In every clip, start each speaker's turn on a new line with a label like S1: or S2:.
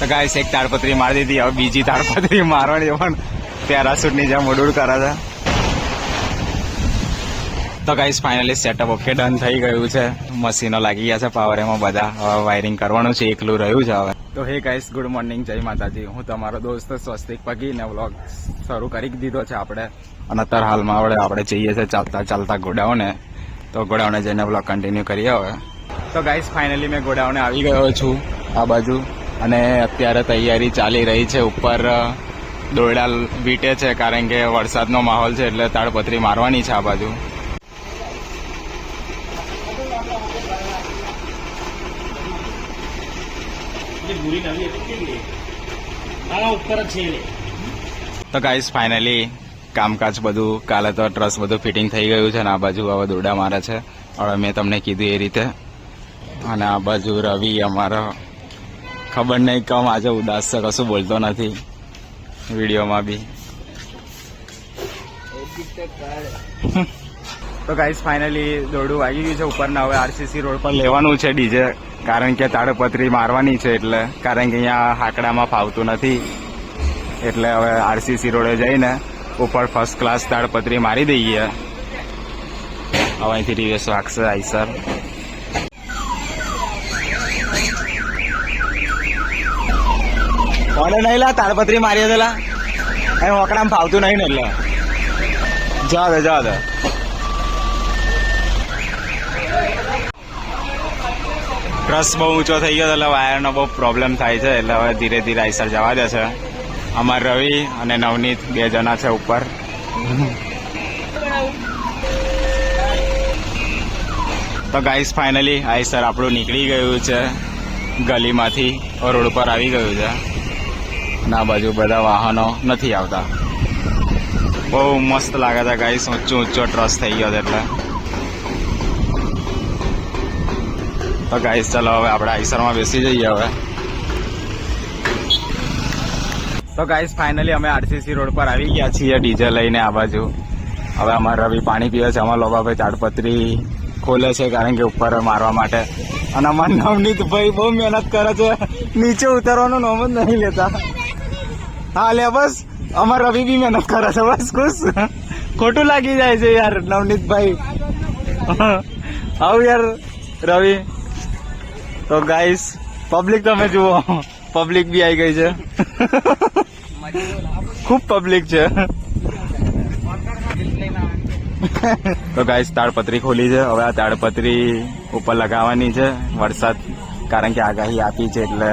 S1: તો ગાઈસ એક તાડપત્રી મારી દીધી. હવે બીજી તાડપત્રી મારવાની પણ પેરાસૂટની જેમ ઉડુડ કરે છે. તો guys finally setup okay done થઈ ગયું છે. મશીનો લાગી ગયા છે પાવર એમાં બધા. હવે વાયરિંગ કરવાનું છે, એકલું રહ્યું છે હવે. તો હે ગાઈસ ગુડ મોર્નિંગ જય માતાજી. હું તમારો દોસ્ત સ્વસ્તિક પગીને વ્લોગ શરૂ કરી દીધો છે આપણે. અને અત્યારે હાલમાં આપણે આપણે જઈએ છીએ ચાલતા ચાલતા ગોડાઉને. તો ગોડાઉને જઈને વ્લોગ કન્ટિન્યુ કરીએ હવે. તો ગાઈસ ફાઇનલી મેં ગોડાઉને આવી ગયો છું. આ બાજુ. અને અત્યારે તૈયારી ચાલી રહી છે ઉપર દોરડા વીટે છે કારણ કે વરસાદનો માહોલ છે એટલે તાડપત્રી મારવાની છે આ બાજુ. તો ગાઈસ ફાઇનલી કામકાજ બધું કાલે તો ટ્રસ બધું ફિટિંગ થઈ ગયું છે અને આ બાજુ હવે દોરડા મારે છે. હવે મેં તમને કીધું એ રીતે. અને આ બાજુ રવિ અમારો ખબર નહીં કમ આજે ઉદાસ છે, કશું બોલતો નથી. વિડીયોમાં બી. તો ગાઈસ ફાઇનલી દોડું વાગી ગયું છે ઉપરના. હવે આરસીસી રોડ પર લેવાનું છે ડીજે, કારણ કે તાડપત્રી મારવાની છે એટલે, કારણ કે અહીંયા હાકડામાં ફાવતું નથી. એટલે હવે આરસીસી રોડે જઈને ઉપર ફર્સ્ટ ક્લાસ તાડપત્રી મારી દઈએ. હવે અહીંથી રિવેસ વાગશે આઈસર ઓને નહીં લા? તાડપત્રી મારી દેલા એ હોકડામાં ફાવતું નહીં ને એટલે. જા દે જા દે. રસ બહુ ઊંચો થઈ ગયો એટલે વાયરનો બહુ પ્રોબ્લેમ થાય છે. એટલે હવે ધીરે ધીરે આઈસર જવા દે છે. અમાર રવિ અને નવનીત બે જણા છે ઉપર. તો ગાઈસ ફાઇનલી આઈસર આપણું નીકળી ગયું છે. ગલીમાંથી રોડ પર આવી ગયું છે. આ બાજુ બધા વાહનો નથી આવતા. બહુ મસ્ત લાગે છે ગાઈસ, ઊંચો ઊંચો ટ્રસ્ટ થઈ ગયો એટલે. તો ગાઈસ, ચાલો હવે આપણે આઈસરમાં બેસી જઈએ હવે. તો ગાઈસ, ફાઇનલી અમે આરસીસી રોડ પર આવી ગયા છીએ ડીજે લઈને આ બાજુ. હવે અમારે રવિ પાણી પીવે છે. અમારા લોબાભાઈ તાડપત્રી ખોલે છે કારણ કે ઉપર મારવા માટે. અને અમારા નવનીતભાઈ બહુ મહેનત કરે છે. નીચે ઉતરવાનું નોમ જ નહીં લેતા. હા લે બસ. અમારા રવિ બી મહેનત કરે છે, બસ, ખુશ. ખોટું લાગી જાય છે યાર, નવનીતભાઈ. આવું યાર, રવિ. તો ગાઈસ પબ્લિક તમે જુઓ. પબ્લિક બી આવી ગઈ છે. ખૂબ પબ્લિક છે. તો ગાઈસ તાડપત્રી ખોલી છે. હવે આ તાડપત્રી ઉપર લગાવવાની છે. વરસાદ, કારણ કે આગાહી આપી છે, એટલે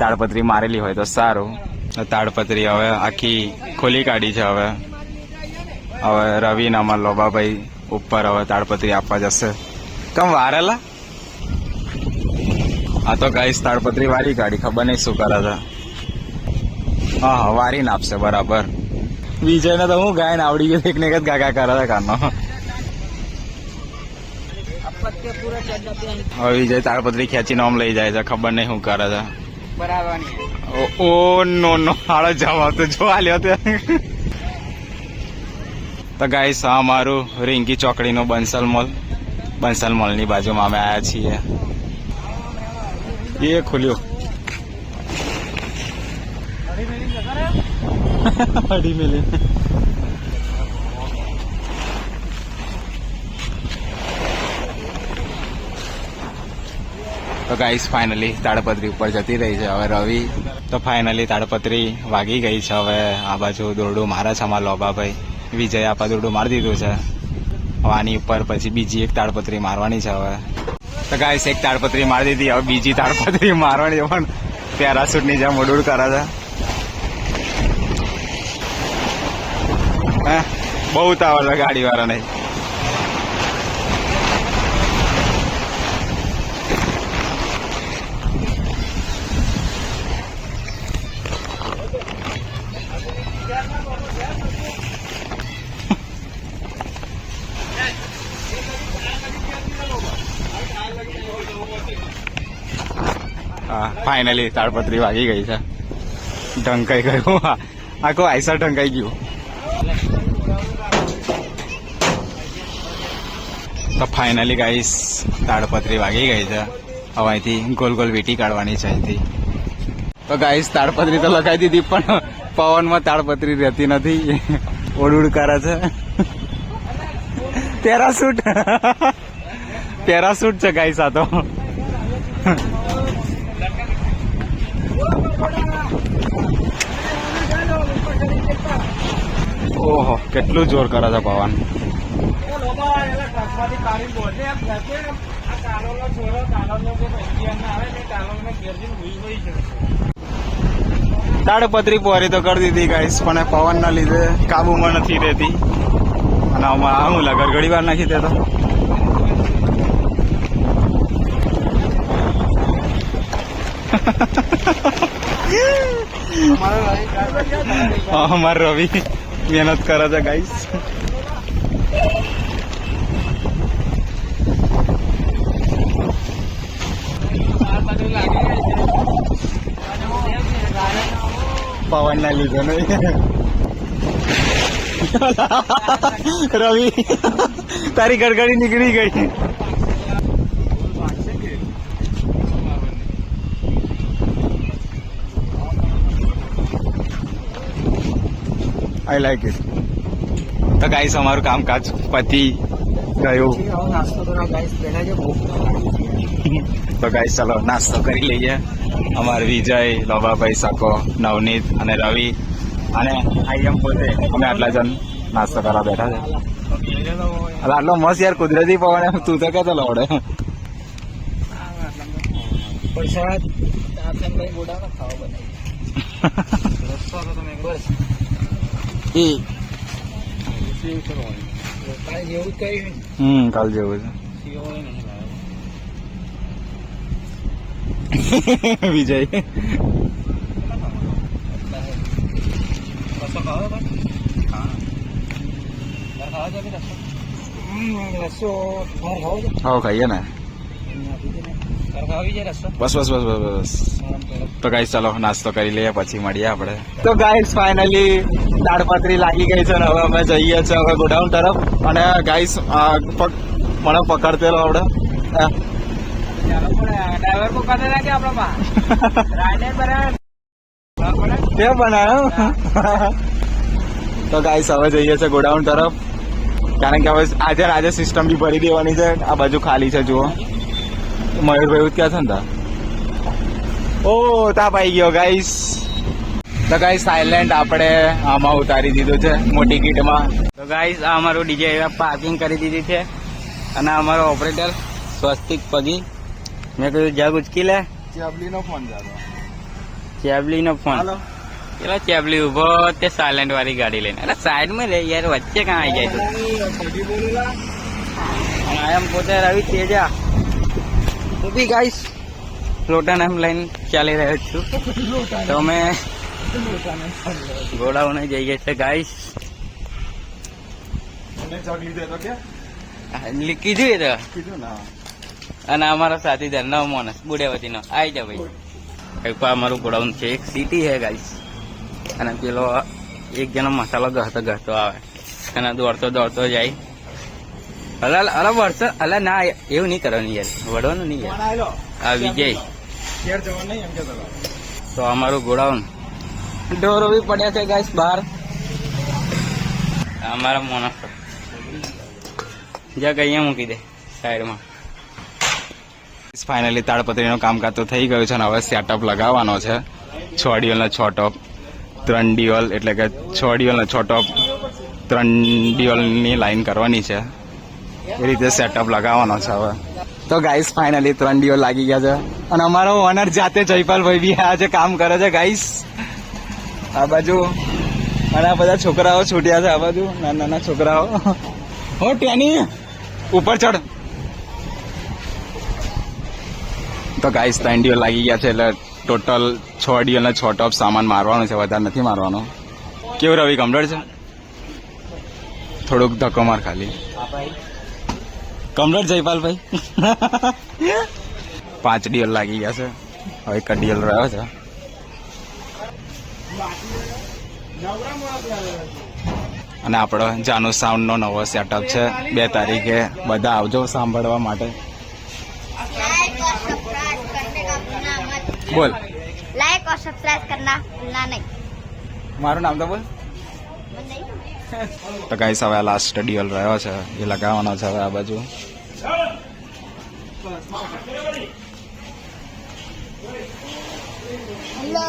S1: તાડપત્રી મારેલી હોય તો સારું. તાડપત્રી હવે આખી ખોલી કાઢી છે હવે. હવે રવિ ને લોબાભાઈ ઉપર હવે તાડપત્રી આપવા જશે. કમ વારેલા? આ તો ગાઈસ તાડપત્રી વારી કાઢી, ખબર નહીં શું કરે છે. હા હા વારી આપશે, બરાબર. વિજયને તો હું ગાયને આવડી ગયું, એક ને એક ગાગા કરે છે કાનો હવે વિજય તાડપત્રી ખેંચીને આમ લઈ જાય છે, ખબર નહીં શું કરે છે. ઓ- ઓ નો નો હાળો જવાબ તો જોવા લ્યો તે. તો ગાઈસ આ અમારું રિંકી ચોકડીનો બંસલ મોલ. બંસલ મોલની બાજુમાં અમે આવ્યા છીએ. એ ખુલ્યો. અઢી મિલી તો ગાઈસ ફાઇનલી તાડપત્રી ઉપર જતી રહી છે. હવે રવિ, તો ફાઇનલી તાડપત્રી વાગી ગઈ છે. હવે આ બાજુ દોરડું મારે છે અમારા લોબાભાઈ. વિજય આપા દોરડું મારી દીધું છે. આની ઉપર પછી બીજી એક તાડપત્રી મારવાની છે હવે. તો ગાઈસ એક તાડપત્રી મારી દીધી. હવે બીજી તાડપત્રી મારવાની પણ પેરાસૂટની જેમ ઉડુડ કરે છે? બહુ છે ગાડી વાળા નહીં હા ફાઇનલી તાડપત્રી વાગી ગઈ છે. ઢંકાઈ ગયું. આખો આઈસર ઢંકાઈ ગયું. તો ફાઇનલી ગાઈસ તાડપત્રી વાગી ગઈ છે. હવે અહીંથી ગોલ ગોલ વીટી કાઢવાની છે અહીંથી. તો ગાઈસ તાડપત્રી તો લગાવી દીધી, પણ પવનમાં તાડપત્રી રહેતી નથી. ઓડુડ કરે છે. પેરાસૂટ પેરાસૂટ છે ગાઈસ આ તો. કેટલું જોર કરે છે પવન? તાડપત્રી પોરી તો કરી દીધી ગાઈસ પણ પવન ના લીધે કાબુમાં નથી રહેતી. અને આમાં હું લગર ઘડી વાર નાખી દેતો અમાર રવિ. મહેનત કરે છે ગાઈસ પવન ના લીધો નહીં. રવિ તારી ગડગડી નીકળી ગઈ. આઈ લાઈક ઇટ તો ગાઈસ અમારું કામકાજ પતિ ગયું. તો ગાઈસ ચલો નાસ્તો કરી લઈએ. અમાર વિજય લોબાભાઈ શકો નવનીત અને રવિ અને આઈ એમ પોતે. અમે આટલા જણ નાસ્તો કરવા બેઠા છે. અલા, આટલો મસ્ત યાર કુદરતી પવન તું તો કેતો લવડે
S2: ગોડાનો ખાવા બનાવી.
S1: હમ. કાલ જેવું છે. વિજય. ખાઈએ ને. બસ બસ બસ બસ બસ તો ગાઈસ ચાલો, નાસ્તો કરી લઈએ, પછી મળીએ આપણે. તો ગાઈસ ફાઇનલી તાડપત્રી લાગી ગઈ છે હવે અમે જઈએ છીએ હવે ગોડાઉન તરફ. અને ગાઈસ મને પકડતેલો
S2: આપણા
S1: તે બનાવ્યો તો ગાઈસ હવે જઈએ છીએ ગોડાઉન તરફ. કારણ કે હવે આજે આજે સિસ્ટમ બી ભરી દેવાની છે. આ બાજુ ખાલી છે જુઓ. મયુરભાઈ ક્યાં છે ને તા? ઓ તાપ આવી ગયો ગાઈસ તો ગાઈસ સાયલેન્ટ આપણે આમાં ઉતારી દીધું છે મોટી કીટમાં.
S3: તો ગાઈસ આ અમારું ડીજે પાર્કિંગ કરી દીધી છે અને અમારો ઓપરેટર સ્વસ્તિક પગી. મેં કહ્યું જગ ઉચકી લે.
S1: ચેબલીનો ફોન જાતો
S3: ચેબલી ફોન. પેલા ચેબલી ઊભો તે સાયલેન્ટ વાળી ગાડી લઈને. અરે સાઈડમાં લે યાર વચ્ચે કાં આવી જાય તું? અને આ એમ પોતે રવિ તેજા. હું ગાઈસ લોટન એમ લઈને ચાલી રહ્યો છું. તો અમે ગોડાઉને જઈએ છે ગાઈસ કીધું એ તો. અને અમારો સાથીદાર નવ માણસ બુડેવતી નો આવી જા ભાઈ. અમારું ગોડાઉન છે એક સિટી છે ગાઈસ અને પેલો એક જણો મસાલો ગહતો ગહતો આવે. અને દોડતો દોડતો જાય. અલા અલા વળશે અલા ના એવું નહીં કરવાનું યાર. વળવાનું નહીં યાર. આ વિજય. તો અમારું ગોડાઉન ઢોરો બી પડ્યા છે ગાઈસ બહાર. અમારા મોના જગ અહીંયા મૂકી દે સાઈડમાં.
S1: ફાઇનલી તાડપત્રીનું કામકાજ તો થઈ ગયું છે અને હવે સેટઅપ લગાવવાનો છે. છ ડિયોલના છ ટોપ ત્રણ ડિયોલ એટલે કે છ ડિયોલના છ ટોપ ત્રણ ડિયોલની લાઈન કરવાની છે. એ રીતે સેટઅપ લગાવવાનો છે હવે. તો ગાઈસ ફાઇનલી ત્રણ ડિયોલ લાગી ગયા છે. અને અમારો ઓનર જાતે જયપાલભાઈ બી આજે કામ કરે છે ગાઈસ આ બાજુ અને બધા છોકરાઓ છૂટ્યા છે, આ બાજુ નાના નાના છોકરાઓ. હો ટેની ઉપર ચડ તો ગાઈસ ત્રણ ડિયો લાગી ગયા છે, એટલે ટોટલ છ ને છ ટોપ સામાન મારવાનો છે, વધારે નથી મારવાનો. કેવું રવિ કમ્પ્લીટ છે? થોડુંક ધક્કો માર ખાલી. કમ્પ્લીટ જયપાલભાઈ. પાંચ ડિયલ લાગી ગયા છે. હવે એક ડિયલ રહ્યો છે. અને આપણો જાનુ સાઉન્ડનો નવો સેટઅપ છે. બે તારીખે બધા આવજો સાંભળવા માટે. બોલ.
S4: લાઈક ઓર સબસ્ક્રાઇબ કરના ભૂલના નહીં.
S1: મારું નામ તો બોલ. તો ગાઈસ હવે લાસ્ટ સ્ટડીયલ રહ્યો છે. એ લગાવવાનો છે હવે આ બાજુ.
S2: હેલો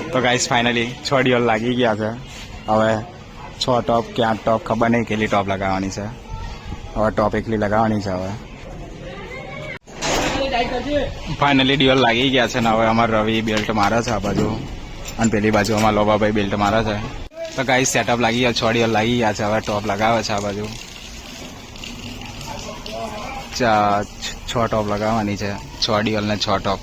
S1: તો ગાઈસ ફાઇનલી છ ડિયલ લાગી ગયા છે. હવે છ ટોપ કે આઠ ટોપ ખબર નહીં કેટલી ટોપ લગાવવાની છે. હવે ટોપ એકલી લગાવવાની છે હવે. ફાઇનલી ડિયોલ લાગી ગયા છે ને હવે અમારે રવિ બેલ્ટ મારે છે આ બાજુ. અને પેલી બાજુ અમારા લોબાભાઈ બેલ્ટ મારે છે. તો ગાઈસ સેટઅપ લાગી ગયા છ ડિયલ લાગી ગયા છે, હવે ટોપ લગાવે છે આ બાજુ. છ ટોપ લગાવવાની છે. છ ડિયલ ને છ ટોપ.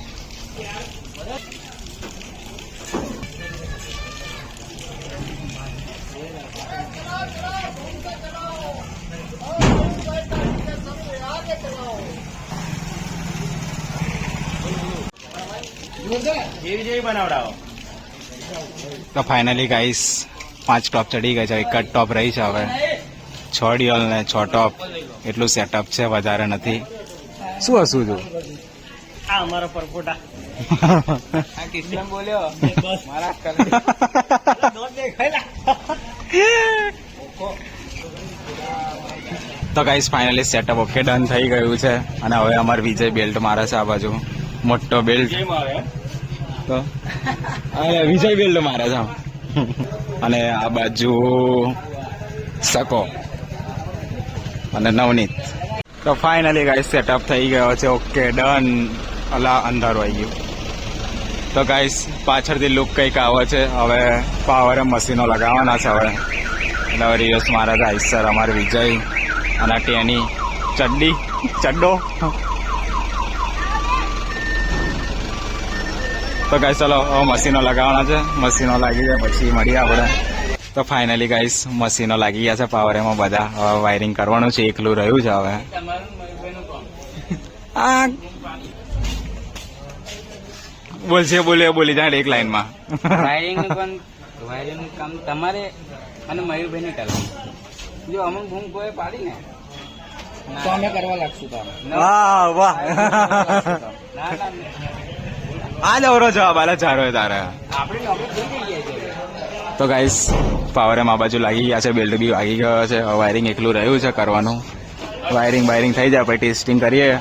S1: તો ફાઇનલી ગાઈસ પાંચ ટોપ ચડી ગઈ છે. એક જ ટોપ રહી છે હવે. છ ડિયલ ને છ ટોપ. એટલું સેટઅપ છે વધારે નથી. શું હશું છું?
S2: આ અમારો પરપોટા.
S3: આ કિશન બોલ્યો
S2: બસ.
S3: મારા
S2: દેખાયલા
S1: તો guys finally setup okay done થઈ ગયું છે. અને હવે અમારે વિજય બેલ્ટ મારે છે આ બાજુ. મોટો બેલ્ટ તો? અરે વિજય બેલ્ટ મારે છે. અને આ બાજુ સકો. અને નવનીત. તો ફાઇનલી ગાઈસ સેટઅપ થઈ ગયો છે. ઓકે ડન અલા, અંધારું આવી ગયું. તો ગાઈસ પાછળથી લુક કંઈક આવે છે. હવે પાવરે મશીનો લગાવવાના છે હવે. એટલે હવે રિયસ મહારાજ છે સર, અમારે વિજય અને ટેની. ચડ્ડી? ચડ્ડો? તો ગાઈસ ચલો, હવે મશીનો લગાવવાના છે. મશીનો લાગી જાય પછી મળીએ આપણે. તો ફાઇનલી ગાઈસ મશીનો લાગી ગયા છે પાવર એમાં બધા. હવે વાયરિંગ કરવાનું છે એકલું રહ્યું છે હવે.
S3: તમારું મયુરભાઈનું કોણ
S1: આ બોલશે બોલે બોલી જાય એક લાઈનમાં.
S3: વાયરિંગ પણ વાયરિંગનું કામ તમારે અને મયુરભાઈને કરવાનું. જો અમુક ભૂમ કોઈ પાડી ને?
S2: તો અમે કરવા લાગશું કામ
S1: વાહ વાહ. આ દવરો જવાબ આલા ચારો તારે.
S3: આપણે નોકરી થઈ ગઈ છે
S1: તો ગાઈસ પાવર એમ આ બાજુ લાગી ગયા છે બેલ્ટ બી વાગી ગયો છે વાયરિંગ એકલું રહ્યું છે કરવાનું. વાયરિંગ વાયરિંગ થઈ જાય, પછી ટેસ્ટિંગ કરીએ.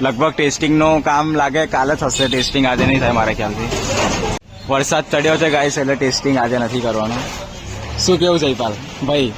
S1: લગભગ ટેસ્ટિંગનું કામ લાગે, કાલે થશે ટેસ્ટિંગ આજે નહીં થાય મારા ખ્યાલથી. વરસાદ ચડ્યો છે ગાઈસ એટલે ટેસ્ટિંગ આજે નથી કરવાનું. શું કેવું જયપાલ? ભાઈ?